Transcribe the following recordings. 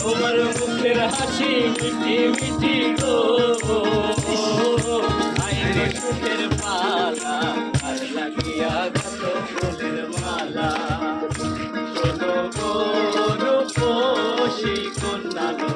তোমার মুখের হাসি মিটি মিটি গো আইরে মালা লাগিয়া কত ফুলের মালা শোনো গো রূপসী কন্যা গো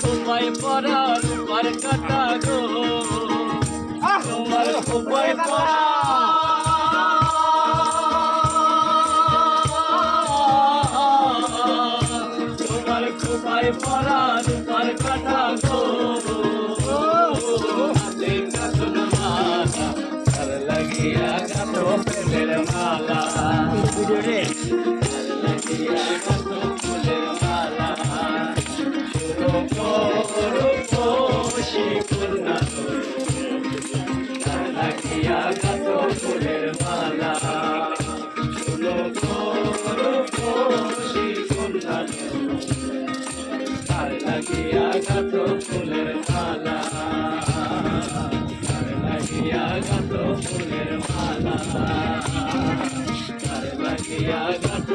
খোপায় পরা রূপার কাটা গো। তোমার খোপায় পরা তোমার খোপায় পরা রূপার কাটা গো। লাগিয়া গাতো মালা। ফুলের মালা করুষি কন্যা তার লাগিয়া গাত ফুলের মালা তার লাগিয়া ফুলের মালা তার লাগিয়া গাত